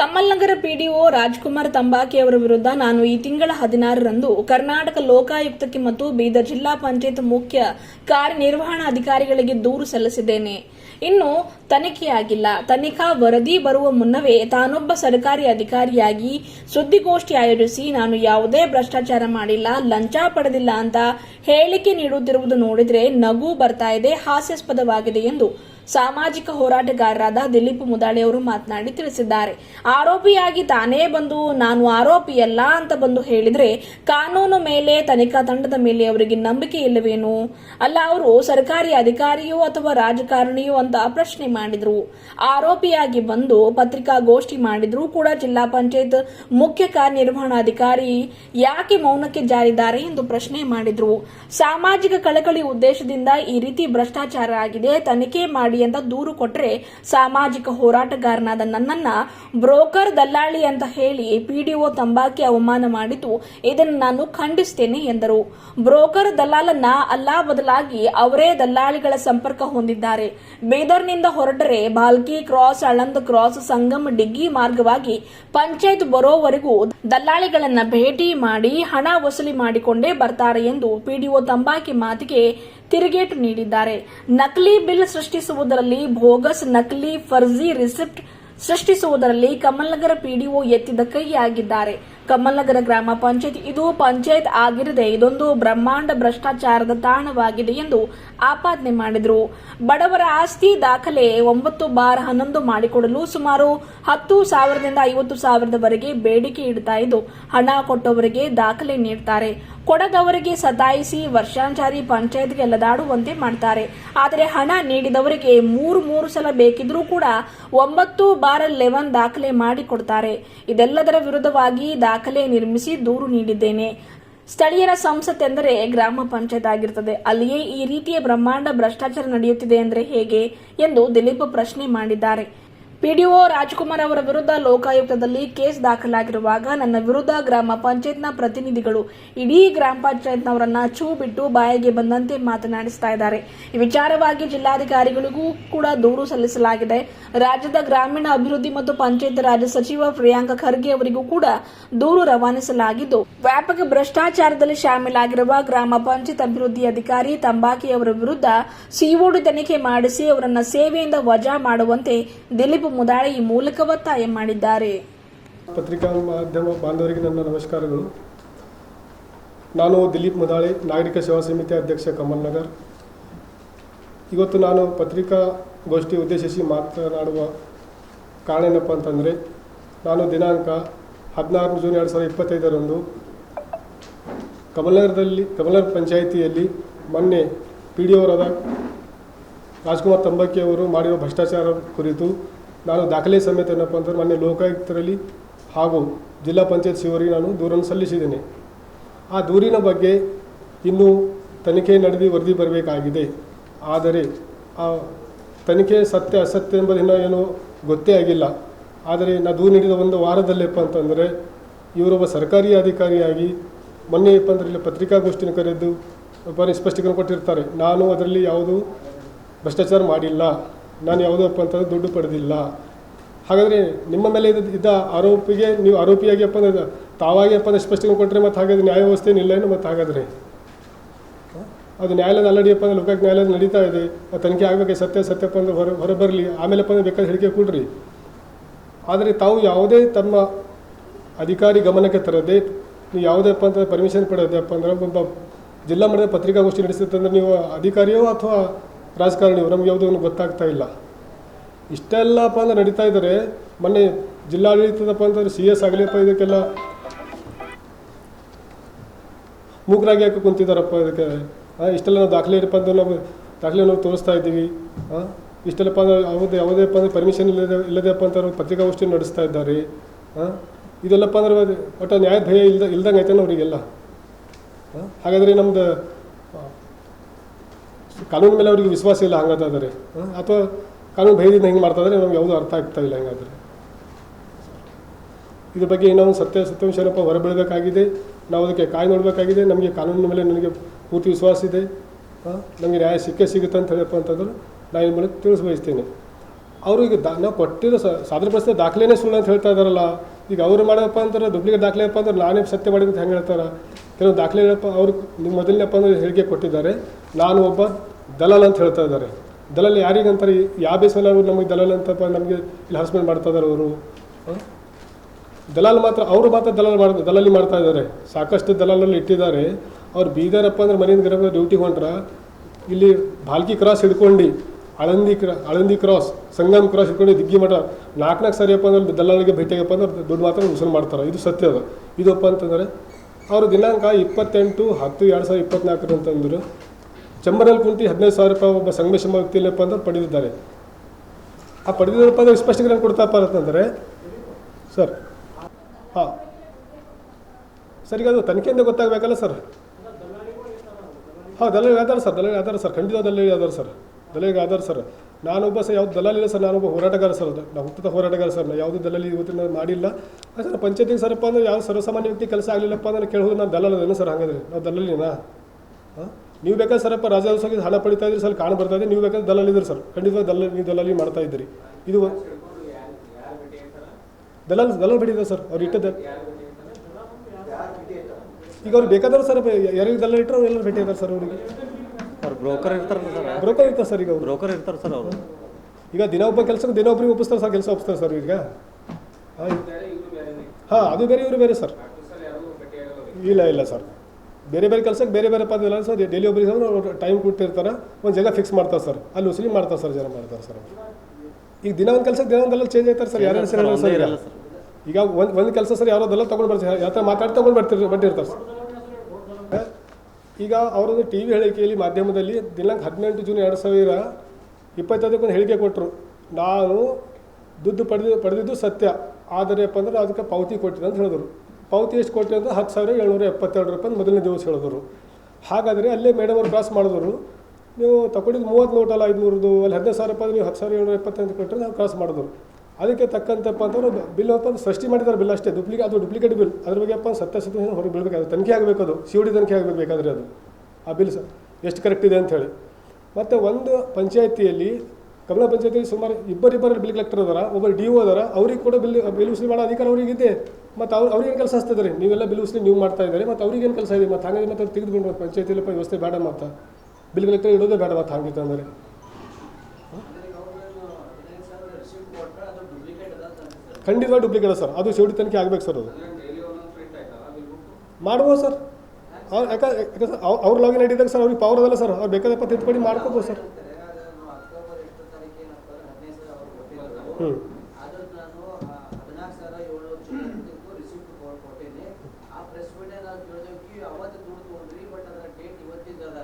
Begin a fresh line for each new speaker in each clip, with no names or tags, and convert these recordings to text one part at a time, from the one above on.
Kamal Nagar PDO Rajkumar Tambaki ಅವರ ವಿರುದ್ಧ ನಾನು ಈ ತಿಂಗಳ ಹದಿನಾರರಂದು ಕರ್ನಾಟಕ ಲೋಕಾಯುಕ್ತಕ್ಕೆ ಮತ್ತು ಬೀದರ್ ಜಿಲ್ಲಾ ಪಂಚಾಯತ್ ಮುಖ್ಯ ಕಾರ್ಯನಿರ್ವಹಣಾಧಿಕಾರಿಗಳಿಗೆ ದೂರು ಸಲ್ಲಿಸಿದ್ದೇನೆ. ಇನ್ನು ತನಿಖೆಯಾಗಿಲ್ಲ. ತನಿಖಾ ವರದಿ ಬರುವ ಮುನ್ನವೇ ತಾನೊಬ್ಬ ಸರ್ಕಾರಿ ಅಧಿಕಾರಿಯಾಗಿ ಸುದ್ದಿಗೋಷ್ಠಿ ಆಯೋಜಿಸಿ ನಾನು ಯಾವುದೇ ಭ್ರಷ್ಟಾಚಾರ ಮಾಡಿಲ್ಲ, ಲಂಚ ಪಡೆದಿಲ್ಲ ಅಂತ ಹೇಳಿಕೆ ನೀಡುತ್ತಿರುವುದು ನೋಡಿದರೆ ನಗು ಬರ್ತಾ ಇದೆ, ಹಾಸ್ಯಾಸ್ಪದವಾಗಿದೆ ಎಂದು ಸಾಮಾಜಿಕ ಹೋರಾಟಗಾರರಾದ ದಿಲೀಪ್ ಮುದಾಳಿ ಅವರು ಮಾತನಾಡಿ ತಿಳಿಸಿದ್ದಾರೆ. ಆರೋಪಿಯಾಗಿ ತಾನೇ ಬಂದು ನಾನು ಆರೋಪಿಯಲ್ಲ ಅಂತ ಬಂದು ಹೇಳಿದ್ರೆ ಕಾನೂನು ಮೇಲೆ ತನಿಖಾ ತಂಡದ ಮೇಲೆ ಅವರಿಗೆ ನಂಬಿಕೆ ಇಲ್ಲವೇನು? ಅಲ್ಲ, ಅವರು ಸರ್ಕಾರಿ ಅಧಿಕಾರಿಯೋ ಅಥವಾ ರಾಜಕಾರಣಿಯೋ ಅಂತ ಪ್ರಶ್ನೆ ಮಾಡಿದ್ರು. ಆರೋಪಿಯಾಗಿ ಬಂದು ಪತ್ರಿಕಾಗೋಷ್ಠಿ ಮಾಡಿದ್ರು ಕೂಡ ಜಿಲ್ಲಾ ಪಂಚಾಯತ್ ಮುಖ್ಯ ಕಾರ್ಯನಿರ್ವಹಣಾಧಿಕಾರಿ ಯಾಕೆ ಮೌನಕ್ಕೆ ಜಾರಿದ್ದಾರೆ ಎಂದು ಪ್ರಶ್ನೆ ಮಾಡಿದ್ರು. ಸಾಮಾಜಿಕ ಕಳಕಳಿ ಉದ್ದೇಶದಿಂದ ಈ ರೀತಿ ಭ್ರಷ್ಟಾಚಾರ ಆಗಿದೆ, ತನಿಖೆ ಮಾಡಿ ಅಂತ ದೂರು ಕೊಟ್ರೆ ಸಾಮಾಜಿಕ ಹೋರಾಟಗಾರನಾದ ನನ್ನನ್ನ ಬ್ರೋಕರ್ ದಲ್ಲಾಳಿ ಅಂತ ಹೇಳಿ ಪಿಡಿಒ ತಂಬಾಕಿ ಅವಮಾನ ಮಾಡಿದ್ದು ಇದನ್ನು ನಾನು ಖಂಡಿಸ್ತೇನೆ ಎಂದರು. ಬ್ರೋಕರ್ ದಲ್ಲಾಲನ್ನ ಅಲ್ಲ ಬದಲಾಗಿ ಅವರೇ ದಲ್ಲಾಳಿಗಳ ಸಂಪರ್ಕ ಹೊಂದಿದ್ದಾರೆ. ಬೀದರ್ನಿಂದ ಹೊರಟರೆ ಬಾಲ್ಕಿ ಕ್ರಾಸ್, ಅಳಂದ ಕ್ರಾಸ್, ಸಂಗಮ್, ಡಿಗ್ಗಿ ಮಾರ್ಗವಾಗಿ ಪಂಚಾಯತ್ ಬರೋವರೆಗೂ ದಲ್ಲಾಳಿಗಳನ್ನ ಭೇಟಿ ಮಾಡಿ ಹಣ ವಸೂಲಿ ಮಾಡಿಕೊಂಡೇ ಬರ್ತಾರೆ ಎಂದು ಪಿಡಿಒ ತಂಬಾಕಿ ಮಾತಿಗೆ ತಿರುಗೇಟು ನೀಡಿದ್ದಾರೆ. ನಕಲಿ ಬಿಲ್ ಸೃಷ್ಟಿಸುವುದರಲ್ಲಿ ಬೋಗಸ್ ನಕಲಿ ಫರ್ಜಿ ರಿಸಿಪ್ಟ್ ಸೃಷ್ಟಿಸುವುದರಲ್ಲಿ ಕಮಲ್ನಗರ ಪಿಡಿಒ ಎತ್ತಿದ ಕೈಯಾಗಿದ್ದಾರೆ. ಕಮಲ್ನಗರ ಗ್ರಾಮ ಪಂಚಾಯತ್. ಇದು ಪಂಚಾಯತ್ ಆಗಿರದೆ ಇದೊಂದು ಬ್ರಹ್ಮಾಂಡ ಭ್ರಷ್ಟಾಚಾರದ ತಾಣವಾಗಿದೆ ಎಂದು ಆಪಾದನೆ ಮಾಡಿದರು. ಬಡವರ ಆಸ್ತಿ ದಾಖಲೆ ಒಂಬತ್ತು ಬಾರ್ ಹನ್ನೊಂದು ಮಾಡಿಕೊಡಲು ಸುಮಾರು ಹತ್ತು ಸಾವಿರದಿಂದ ಐವತ್ತು ಸಾವಿರದವರೆಗೆ ಬೇಡಿಕೆ ಇಡ್ತಾ ಇದ್ದು, ಹಣ ಕೊಟ್ಟವರಿಗೆ ದಾಖಲೆ ನೀಡ್ತಾರೆ. ಕೊಡದವರಿಗೆ ಸತಾಯಿಸಿ ವರ್ಷಾಂಚಾರಿ ಪಂಚಾಯತ್ಗೆ ಎಳೆದಾಡುವಂತೆ ಮಾಡ್ತಾರೆ. ಆದರೆ ಹಣ ನೀಡಿದವರಿಗೆ ಮೂರು ಮೂರು ಸಲ ಬೇಕಿದ್ರೂ ಕೂಡ ಒಂಬತ್ತು ಬಾರ್ ಲೆವೆನ್ ದಾಖಲೆ ಮಾಡಿಕೊಡುತ್ತಾರೆ ಇದೆಲ್ಲದರ ವಿರುದ್ಧವಾಗಿ ದಾಖಲೆ ನಿರ್ಮಿಸಿ ದೂರು ನೀಡಿದ್ದೇನೆ. ಸ್ಥಳೀಯರ ಸಂಸತ್ ಎಂದರೆ ಗ್ರಾಮ ಪಂಚಾಯತ್ ಆಗಿರ್ತದೆ ಅಲ್ಲಿಯೇ ಈ ರೀತಿಯ ಬ್ರಹ್ಮಾಂಡ ಭ್ರಷ್ಟಾಚಾರ ನಡೆಯುತ್ತಿದೆ ಎಂದರೆ ಹೇಗೆ ಎಂದು ದಿಲೀಪ್ ಪ್ರಶ್ನೆ ಮಾಡಿದ್ದಾರೆ. ಪಿಡಿಒ ರಾಜ್ಕುಮಾರ್ ಅವರ ವಿರುದ್ಧ ಲೋಕಾಯುಕ್ತದಲ್ಲಿ ಕೇಸ್ ದಾಖಲಾಗಿರುವಾಗ ನನ್ನ ವಿರುದ್ಧ ಗ್ರಾಮ ಪಂಚಾಯತ್ನ ಪ್ರತಿನಿಧಿಗಳು ಇಡೀ ಗ್ರಾಮ ಪಂಚಾಯತ್ನವರನ್ನ ಚೂ ಬಿಟ್ಟು ಬಾಯಿಗೆ ಬಂದಂತೆ ಮಾತನಾಡಿಸ್ತಾ ಇದ್ದಾರೆ. ಈ ವಿಚಾರವಾಗಿ ಜಿಲ್ಲಾಧಿಕಾರಿಗಳಿಗೂ ಕೂಡ ದೂರು ಸಲ್ಲಿಸಲಾಗಿದೆ. ರಾಜ್ಯದ ಗ್ರಾಮೀಣ ಅಭಿವೃದ್ಧಿ ಮತ್ತು ಪಂಚಾಯತ್ ರಾಜ್ ಸಚಿವ ಪ್ರಿಯಾಂಕ ಖರ್ಗೆ ಅವರಿಗೂ ಕೂಡ ದೂರು ರವಾನಿಸಲಾಗಿದ್ದು, ವ್ಯಾಪಕ ಭ್ರಷ್ಟಾಚಾರದಲ್ಲಿ ಶಾಮೀಲಾಗಿರುವ ಗ್ರಾಮ ಪಂಚಾಯತ್ ಅಭಿವೃದ್ಧಿ ಅಧಿಕಾರಿ ತಂಬಾಕಿ ಅವರ ವಿರುದ್ಧ ಸಿಒಡಿ ತನಿಖೆ ಮಾಡಿಸಿ ಅವರನ್ನ ಸೇವೆಯಿಂದ ವಜಾ ಮಾಡುವಂತೆ ದಿಲೀಪ್ ಮುದಾಳಿ ಮೂಲಕ ಒತ್ತಾಯ ಮಾಡಿದ್ದಾರೆ?
ಪತ್ರಿಕಾ ಮಾಧ್ಯಮ ಬಾಂಧವರಿಗೆ ನನ್ನ ನಮಸ್ಕಾರಗಳು. ನಾನು ದಿಲೀಪ್ ಮುದಾಳಿ, ನಾಗರಿಕ ಸೇವಾ ಸಮಿತಿ ಅಧ್ಯಕ್ಷ ಕಮಲ್ ನಗರ್. ಇವತ್ತು ನಾನು ಪತ್ರಿಕಾಗೋಷ್ಠಿ ಉದ್ದೇಶಿಸಿ ಮಾತನಾಡುವ ಕಾರಣ ಏನಪ್ಪ ಅಂತಂದರೆ, ನಾನು ದಿನಾಂಕ ಹದಿನಾರು ಜೂನ್ ಎರಡು ಸಾವಿರದ ಇಪ್ಪತ್ತೈದರಂದು ಕಮಲನಗರದಲ್ಲಿ, ಕಮಲನಗರ ಪಂಚಾಯಿತಿಯಲ್ಲಿ ಮೊನ್ನೆ ಪಿ ಡಿ ಅವರಾದ ರಾಜ್ಕುಮಾರ್ ತಂಬಾಕಿ ಅವರು ಮಾಡಿರುವ ಭ್ರಷ್ಟಾಚಾರ ಕುರಿತು ನಾನು ದಾಖಲೆ ಸಮೇತ ಏನಪ್ಪ ಅಂತಂದ್ರೆ ಮೊನ್ನೆ ಲೋಕಾಯುಕ್ತರಲ್ಲಿ ಹಾಗೂ ಜಿಲ್ಲಾ ಪಂಚಾಯತ್ ಶಿವರಿಗೆ ನಾನು ದೂರನ್ನು ಸಲ್ಲಿಸಿದ್ದೇನೆ. ಆ ದೂರಿನ ಬಗ್ಗೆ ಇನ್ನೂ ತನಿಖೆ ನಡೆದು ವರದಿ ಬರಬೇಕಾಗಿದೆ. ಆದರೆ ಆ ತನಿಖೆ ಸತ್ಯ ಅಸತ್ಯ ಎಂಬುದು ಇನ್ನೂ ಏನೂ ಗೊತ್ತೇ ಆಗಿಲ್ಲ. ಆದರೆ ನಾ ದೂರು ನೀಡಿದ ಒಂದು ವಾರದಲ್ಲೇಪ್ಪ ಅಂತಂದರೆ ಇವರೊಬ್ಬ ಸರ್ಕಾರಿ ಅಧಿಕಾರಿಯಾಗಿ ಮೊನ್ನೆ ಏಪ್ಪ ಅಂದರೆ ಇಲ್ಲಿ ಪತ್ರಿಕಾಗೋಷ್ಠಿನ ಕರೆದು ಸ್ಪಷ್ಟೀಕರಣ ಕೊಟ್ಟಿರ್ತಾರೆ. ನಾನು ಅದರಲ್ಲಿ ಯಾವುದು ಭ್ರಷ್ಟಾಚಾರ ಮಾಡಿಲ್ಲ. ನಾನು ಯಾವುದಪ್ಪ ಅಂತಂದ್ರೆ ದುಡ್ಡು ಪಡೆದಿಲ್ಲ. ಹಾಗಾದರೆ ನಿಮ್ಮ ಮೇಲೆ ಇದ್ದ- ಇದ್ದ ಆರೋಪಿಗೆ ನೀವು ಆರೋಪಿಯಾಗಿ ಅಪ್ಪ ಅಂದ್ರೆ ತಾವಾಗಿ ಅಪ್ಪ ಅಂದ್ರೆ ಸ್ಪಷ್ಟೀಕರಣ ಕೊಟ್ಟರೆ ಮತ್ತು ಹಾಗಾದ್ರೆ ನ್ಯಾಯ ವ್ಯವಸ್ಥೆ ಇಲ್ಲ ಏನು ಮತ್ತು ಹಾಗಾದರೆ? ಅದು ನ್ಯಾಯಾಲಯದ ಆಲ್ರೆಡಿ ಅಪ್ಪ ಲೋಕ ನ್ಯಾಯಾಲಯ ನಡೀತಾ ಇದೆ. ತನಿಖೆ ಆಗಬೇಕು ಸತ್ಯ ಸತ್ಯಪ್ಪ ಅಂದ್ರೆ ಹೊರ ಹೊರಬರಲಿ ಆಮೇಲೆಪ್ಪ ಅಂದ್ರೆ ಬೇಕಾದ್ರೆ ಹೇಳಿಕೆ ಕೊಡ್ರಿ. ಆದರೆ ತಾವು ಯಾವುದೇ ತಮ್ಮ ಅಧಿಕಾರಿ ಗಮನಕ್ಕೆ ತರದೆ ನೀವು ಯಾವುದಪ್ಪ ಅಂತಂದ್ರೆ ಪರ್ಮಿಷನ್ ಪಡೆಯೋದಪ್ಪ ಅಂದ್ರೆ ಒಬ್ಬ ಜಿಲ್ಲಾ ಮಟ್ಟದ ಪತ್ರಿಕಾಗೋಷ್ಠಿ ನಡೆಸುತ್ತಂದ್ರೆ ನೀವು ಅಧಿಕಾರಿಯೋ ಅಥವಾ ರಾಜಕಾರಣಿಯೋ ನಮ್ಗೆ ಯಾವುದೂ ಗೊತ್ತಾಗ್ತಾ ಇಲ್ಲ. ಇಷ್ಟೆಲ್ಲಪ್ಪ ಅಂದ್ರೆ ನಡೀತಾ ಇದ್ದಾರೆ. ಮೊನ್ನೆ ಜಿಲ್ಲಾಡಳಿತದಪ್ಪ ಅಂತಂದ್ರೆ ಸಿ ಎಸ್ ಆಗಲಿಪ್ಪ ಇದಕ್ಕೆಲ್ಲ ಮೂಕರಾಗಿ ಯಾಕೆ ಕುಂತಿದ್ದಾರಪ್ಪ ಇದಕ್ಕೆ? ಇಷ್ಟೆಲ್ಲ ನಾವು ದಾಖಲೆ ಇರಪ್ಪ ಅಂತ ನಾವು ದಾಖಲೆ ನಾವು ತೋರಿಸ್ತಾ ಇದ್ದೀವಿ. ಹಾಂ ಇಷ್ಟೆಲ್ಲಪ್ಪ ಅಂದ್ರೆ ಯಾವುದೇ ಯಾವುದೇಪ್ಪ ಅಂದ್ರೆ ಪರ್ಮಿಷನ್ ಇಲ್ಲದೆ ಇಲ್ಲದೆಪ್ಪ ಅಂತ ಪತ್ರಿಕಾಗೋಷ್ಠಿ ನಡೆಸ್ತಾ ಇದ್ದಾರೆ. ಹಾಂ ಇದೆಲ್ಲಪ್ಪ ಅಂದ್ರೆ ಅದು ಒಟ್ಟು ನ್ಯಾಯ ಭಯ ಇಲ್ದ ಇಲ್ದಂಗೆ ಐತೆ ಅವರಿಗೆಲ್ಲ? ಹಾಗಾದರೆ ನಮ್ದು ಆ, ಕಾನೂನು ಮೇಲೆ ಅವರಿಗೆ ವಿಶ್ವಾಸ ಇಲ್ಲ ಹಂಗಾದ್ರೆ ಅಥವಾ ಕಾನೂನು ಭಯದಿಂದ ಹೆಂಗೆ ಮಾಡ್ತಾ ಇದ್ದಾರೆ ನಮ್ಗೆ ಯಾವುದೂ ಅರ್ಥ ಆಗ್ತಾ ಇಲ್ಲ ಹಂಗಾದ್ರೆ. ಇದ್ರ ಬಗ್ಗೆ ಇನ್ನೊಂದು ಸತ್ಯ ಸತ್ಯಾಂಶ ಏನಪ್ಪ ಹೊರಬೀಳಬೇಕಾಗಿದೆ. ನಾವು ಅದಕ್ಕೆ ಕಾಯಿ ನೋಡಬೇಕಾಗಿದೆ. ನಮಗೆ ಕಾನೂನಿನ ಮೇಲೆ ನನಗೆ ಪೂರ್ತಿ ವಿಶ್ವಾಸ ಇದೆ. ನಮಗೆ ನ್ಯಾಯ ಸಿಕ್ಕೇ ಸಿಗುತ್ತೆ ಅಂತ ಹೇಳಪ್ಪ ಅಂತಂದ್ರೆ ನಾನು ಇದ್ರ ಮೂಲಕ ತಿಳಿಸ್ ಬಯಸ್ತೇನೆ. ಅವರು ಈಗ ದಾ, ನಾವು ಕೊಟ್ಟಿರೋ ಸಾದರಪಡಿಸಿದ ದಾಖಲೆನೇ ಸುಳ್ಳು ಅಂತ ಹೇಳ್ತಾ ಇದ್ದಾರಲ್ಲ ಈಗ ಅವ್ರು ಮಾಡಪ್ಪ ಅಂದ್ರೆ ಡುಪ್ಲಿಕೇಟ್ ದಾಖಲೆ ಅಪ್ಪ ಅಂದ್ರೆ ನಾನೇ ಸತ್ಯ ಮಾಡಿದ್ದು ಹೆಂಗೆ ಹೇಳ್ತಾರೆ? ಕೆಲವು ದಾಖಲೆ ಹೇಳಪ್ಪ ಅವ್ರು ನಿಮ್ಮ ಮೊದಲನೇಪ್ಪ ಅಂದ್ರೆ ಹೇಳಿಕೆ ಕೊಟ್ಟಿದ್ದಾರೆ. ನಾನು ಒಬ್ಬ ದಲಾಲ್ ಅಂತ ಹೇಳ್ತಾ ಇದ್ದಾರೆ. ದಲಾಲ್ ಯಾರಿಗಂತಾರೆ? ಯಾವ ಬೇಸ್ ಮೇಲೆ ಅವ್ರು ನಮಗೆ ದಲಾಲ್ ಅಂತಪ್ಪ ನಮಗೆ ಇಲ್ಲಿ ಹಸ್ಬೆಂಡ್ ಮಾಡ್ತಾ ಇದ್ದಾರೆ ಅವರು? ದಲಾಲ್ ಮಾತ್ರ, ಅವರು ಮಾತ್ರ ದಲಾಲ್ ಮಾಡ, ದಲಾಲಿ ಮಾಡ್ತಾ ಇದ್ದಾರೆ. ಸಾಕಷ್ಟು ದಲಾಲಲ್ಲಿ ಇಟ್ಟಿದ್ದಾರೆ. ಅವ್ರು ಬೀದರಪ್ಪ ಅಂದ್ರೆ ಮನೆಯಿಂದ ಗರಬ ಡ್ಯೂಟಿ ಹೊಂಟ್ರ, ಇಲ್ಲಿ ಬಾಲ್ಕಿ ಕ್ರಾಸ್ ಹಿಡ್ಕೊಂಡು, Alandi cross, Alandi cross Sangam cross ಹಿಡ್ಕೊಂಡು ದಿಗ್ಗಿ ಮಠ ನಾಲ್ಕು ನಾಲ್ಕು ಸರಿಯಪ್ಪ ಅಂದ್ರೆ ದಲ್ಲಾಳಿಗೆ ಭೇಟಿಯಾಗಪ್ಪ ಅಂದ್ರೆ ದುಡ್ಡು ಮಾತ್ರ ವಸೂಲು ಮಾಡ್ತಾರೆ. ಇದು ಸತ್ಯ ಅದು. ಇದಪ್ಪ ಅಂತಂದರೆ, ಅವ್ರ ದಿನಾಂಕ ಇಪ್ಪತ್ತೆಂಟು ಹತ್ತು ಎರಡು ಸಾವಿರದ ಇಪ್ಪತ್ನಾಲ್ಕರ ಅಂತಂದರು ಚಂಬರಲ್ಲಿ ಕುಂಟಿ ಹದಿನೈದು ಸಾವಿರ ರೂಪಾಯಿ ಒಬ್ಬ ಸಂಗಮೇಶಮ್ಮ ವ್ಯಕ್ತಿಯಲ್ಲಪ್ಪ ಅಂದ್ರೆ ಪಡೆದಿದ್ದಾರೆ. ಆ ಪಡೆದಿದ್ದಪ್ಪ ಅಂದರೆ ಸ್ಪಷ್ಟೀಕರಣ ಕೊಡ್ತಾಪ ಅಂತಂದರೆ, ಸರ್, ಹಾಂ. ಸರ್, ಈಗ ಅದು ತನಿಖೆಯಿಂದ ಗೊತ್ತಾಗಬೇಕಲ್ಲ ಸರ್? ಹಾಂ ದಲ್ಲಾಳಿ ಆಧಾರ ಸರ್ ದಲ್ಲಾಳಿ ಆಧಾರ ಸರ್, ಖಂಡಿತ ದಲ್ಲಾಳಿ ಆಧಾರ ಸರ್ ದಲ್ಲಾಳಿಗೆ ಆಧಾರ ಸರ್. ನಾನೊಬ್ಬ ಸರ್ ಯಾವ್ದು ದಲ್ಲಾಳಿ ಇಲ್ಲ ಸರ್, ನಾನೊಬ್ಬ ಹೋರಾಟಗಾರ ಸರ್ ನಾವು ಹುಟ್ಟದ ಹೋರಾಟಗಾರ ಸರ್ ನಾನು ಯಾವುದು ದಲ್ಲಾಳಿ ಇವತ್ತಿನ ಮಾಡಿಲ್ಲ. ಸರ್ ಪಂಚಾಯತಿಗೆ ಸರಪ್ಪ ಅಂದ್ರೆ ಯಾವ ಸರ್ವಸಾಮಾನ್ಯ ವ್ಯಕ್ತಿ ಕೆಲಸ ಆಗಲಿಲ್ಲಪ್ಪ ಅಂದ್ರೆ ಕೇಳೋದು ನಾನು ದಲ್ಲಾಳದೇನು ಸರ್, ಹಾಗಾದ್ರೆ? ನಾವು ದಲ್ಲಾಳಿನಾ? ಹಾಂ? ನೀವು ಬೇಕಾದ್ರೆ ಸರಪ್ಪ ರಾಜ್ಯೋತ್ಸವಕ್ಕೆ ಹಣ ಪಡಿತಾ ಇದ್ರಿ ಸರ್ ಕಾಣ ಬರ್ತಾ ಇದೆ. ನೀವು ಬೇಕಾದ್ರೆ ದಲ್ಲಾಳಿ ಇದ್ರಿ ಸರ್ ಖಂಡಿತ ದಲ್ಲ ನೀವು ದಲ್ಲಾಳಿ ಮಾಡ್ತಾ ಇದ್ದೀರಿ. ಇದು ದಲ್ಲಾಲ್ ದಲ್ಲಾಲ್ ಬಿಟ್ಟಿದೆ ಸರ್ ಅವ್ರು ಇಟ್ಟದ ಈಗ ಅವ್ರು ಬೇಕಾದ್ರೆ ಸರ್ ಯಾರಿಗೆ ದಲ್ಲಾಳಿ ಇಟ್ಟರು ಎಲ್ಲರೂ ಭೇಟಿ ಇದ್ದಾರೆ ಸರ್ ಅವರಿಗೆ.
ಅವ್ರು ಬ್ರೋಕರ್ ಇರ್ತಾರೆ ಸರ್.
ಬ್ರೋಕರ್ ಇರ್ತಾರೆ ಸರ್ ಈಗ
ಬ್ರೋಕರ್ ಇರ್ತಾರೆ ಸರ್ ಅವರು.
ಈಗ ದಿನ ಒಬ್ಬ ಕೆಲಸಕ್ಕೆ ದಿನ ಒಬ್ಬರಿಗೆ ಒಪ್ಪಿಸ್ತಾರೆ ಸರ್ ಕೆಲಸ ಒಪ್ಪಿಸ್ತಾರೆ ಸರ್ ಈಗ. ಹಾಂ ಅದು ಬೇರೆ ಇವರು ಬೇರೆ ಸರ್. ಇಲ್ಲ ಇಲ್ಲ ಸರ್. ಬೇರೆ ಬೇರೆ ಕೆಲಸಕ್ಕೆ ಬೇರೆ ಬೇರೆ ಪದ ಇಲ್ಲ ಸರ್ ಡೈಲಿ ಒಬ್ಬರಿಗೆ ಅವ್ರು ಟೈಮ್ ಕೊಟ್ಟಿರ್ತಾರೆ, ಒಂದು ಜಾಗ ಫಿಕ್ಸ್ ಮಾಡ್ತಾರೆ ಸರ್. ಅಲ್ಲಿ ಉಸಿರಿ ಮಾಡ್ತಾರೆ ಸರ್, ಜನ ಮಾಡ್ತಾರೆ ಸರ್. ಈಗ ದಿನ ಒಂದು ಕೆಲಸಕ್ಕೆ ದಿನ ಒಂದೆಲ್ಲ ಚೇಂಜ್ ಆಯ್ತಾರೆ ಸರ್ ಯಾರು ಸರ್ ಸರ್ ಈಗ. ಒಂದು ಒಂದು ಕೆಲಸ ಸರ್, ಯಾರೋ ಅದೆಲ್ಲ ತೊಗೊಂಡು ಬರ್ತಾರೆ ಯಾವ ಥರ ಮಾತಾಡಿ ತೊಗೊಂಡು ಬರ್ತಿರ್ ಬರ್ತಿರ್ತಾರೆ ಸರ್. ಈಗ ಅವರೊಂದು ಟಿ ವಿ ಹೇಳಿಕೆಯಲ್ಲಿ ಮಾಧ್ಯಮದಲ್ಲಿ ದಿನಾಂಕ ಹದಿನೆಂಟು ಜೂನ್ ಎರಡು ಸಾವಿರ ಇಪ್ಪತ್ತೈದಕ್ಕೊಂದು ಹೇಳಿಕೆ ಕೊಟ್ಟರು ನಾನು ದುಡ್ಡು ಪಡೆದು ಪಡೆದಿದ್ದು ಸತ್ಯ. ಆದರೆ ಅಂದ್ರೆ ಅದಕ್ಕೆ ಪಾವತಿ ಕೊಟ್ಟಿದೆ ಅಂತ ಹೇಳಿದ್ರು. ಪಾವತಿ ಎಷ್ಟು ಕೊಟ್ಟೆ ಅಂತ ಹತ್ತು ಸಾವಿರ ಏಳ್ನೂರ ಎಪ್ಪತ್ತೆರಡು ರೂಪಾಯಿ ಮೊದಲನೇ ದಿವಸ ಹೇಳಿದ್ರು. ಹಾಗಾದರೆ ಅಲ್ಲೇ ಮೇಡಮ್ ಅವ್ರು ಕ್ರಾಸ್ ಮಾಡಿದ್ರು. ನೀವು ತಗೊಂಡಿದ್ದು ಮೂವತ್ತು ನೋಟಲ್ಲ ಐದುನೂರದು ಅಲ್ಲಿ ಹದಿನೈದು ಸಾವಿರ ರೂಪಾಯಿ ನೀವು ಹತ್ತು ಸಾವಿರ ಏಳ್ನೂರ ಎಪ್ಪತ್ತೆಂಟು ಕೊಟ್ಟರೆ ನಾವು ಕ್ರಾಸ್ ಮಾಡಿದ್ರು. ಅದಕ್ಕೆ ತಕ್ಕಂತಪ್ಪ ಅಂತಂದ್ರೆ ಬಿಲ್ ಅಂದ್ರೆ ಸೃಷ್ಟಿ ಮಾಡಿದ್ದಾರೆ ಬಿಲ್ ಅಷ್ಟೇ. ಡುಪ್ಲಿಕೇಟ್ ಅದು ಡುಪ್ಲಿಕೇಟ್ ಬಿಲ್. ಅದ್ರ ಬಗ್ಗೆ ಅಪ್ಪ ಸತ್ಯಾಸತ್ಯ ಹೊರಗೆ ಬೀಳ್ಬೇಕು. ಅದು ತನಿಖೆ ಆಗಬೇಕು ಅದು. ಸಿ ಡಿ ತನಿಖೆ ಆಗಬೇಕು ಅದು. ಆ ಬಿಲ್ ಸರ್, ಎಷ್ಟು ಕರೆಕ್ಟ್ ಇದೆ ಅಂತ ಹೇಳಿ. ಮತ್ತು ಒಂದು ಪಂಚಾಯತಿಯಲ್ಲಿ, ಕಮಲ ಪಂಚಾಯತಿಯಲ್ಲಿ ಸುಮಾರು ಇಬ್ಬರಿಬ್ಬರಲ್ಲಿ ಬಿಲ್ ಕಲೆಕ್ಟರ್ ಅದಾರ. ಒಬ್ಬರು ಡಿ ಒ ಅದಾರ. ಅವ್ರಿಗೆ ಕೂಡ ಬಿಲ್ ಬಿಲ್ ಉಸಿರು ಮಾಡೋ ಅಧಿಕಾರ ಅವ್ರಿಗಿದೆ. ಮತ್ತು ಅವ್ರು ಅವ್ರಿಗೇನು ಕೆಲಸ ಹಚ್ತಿದ್ದಾರೆ ನೀವೆಲ್ಲ ಬಿಲ್ ಉಸ್ಲಿ ನೀವು ಮಾಡ್ತಾ ಇದ್ದಾರೆ ಮತ್ತು ಅವ್ರಿಗೇನು ಕೆಲಸ ಇದೆ? ಮತ್ತು ಹಾಗಾಗಿ ಮತ್ತೆ ಅವ್ರು ತೆಗೆದುಕೊಂಡು ಪಂಚಾಯತಿಲಪ್ಪ ವ್ಯವಸ್ಥೆ ಬೇಡ ಮತ್ತು ಬಿಲ್ ಕಲೆಕ್ಟರ್ ಇಡೋದೇ ಬೇಡ ಮತ್ತು ಹಾಗೆ ಅಂದರೆ. ಖಂಡಿತ ಡುಪ್ಲಿಕೇಟ್ ಸರ್. ಅದು ಸಿಡಿ ತನಿಖೆ ಆಗಬೇಕು ಸರ್ ಅದು. ಮಾಡ್ಬೋದು ಸರ್. ಅವ್ರು ಯಾಕಂದ್ರೆ ಯಾಕೆ ಸರ್, ಅವ್ರು ಅವ್ರ ಲಾಗಿನ್ ಇಟ್ಟಿದಾಗ ಸರ್ ಅವ್ರಿಗೆ ಪವರ್ ಅದಲ್ಲ ಸರ್. ಅವ್ರು ಬೇಕಾದಪ್ಪ ತಿದ್ದುಪಡಿ ಮಾಡ್ಕೋಬೋದು ಸರ್. ಹ್ಞೂ
ಆದ್ರೆ ನಾನು ಹದಿನಾಲ್ಕು ಸಾವಿರ ಏಳ್ನೂರು ಚಿಲ್ಲರೆ ರಿಸಿಪ್ಟ್ ಕೊಟ್ಟೇನೆ ಆ ಪ್ರೆಸ್ ಮೀಟ್ ನಾವು ಕೇಳಿದಕ್ಕೆ ಅವತ್ತು ದುಡ್ಡು ತೊಗೊಂಡ್ರಿ ಬಟ್ ಅದರ ಡೇಟ್ ಇವತ್ತಿಂದ ಅದ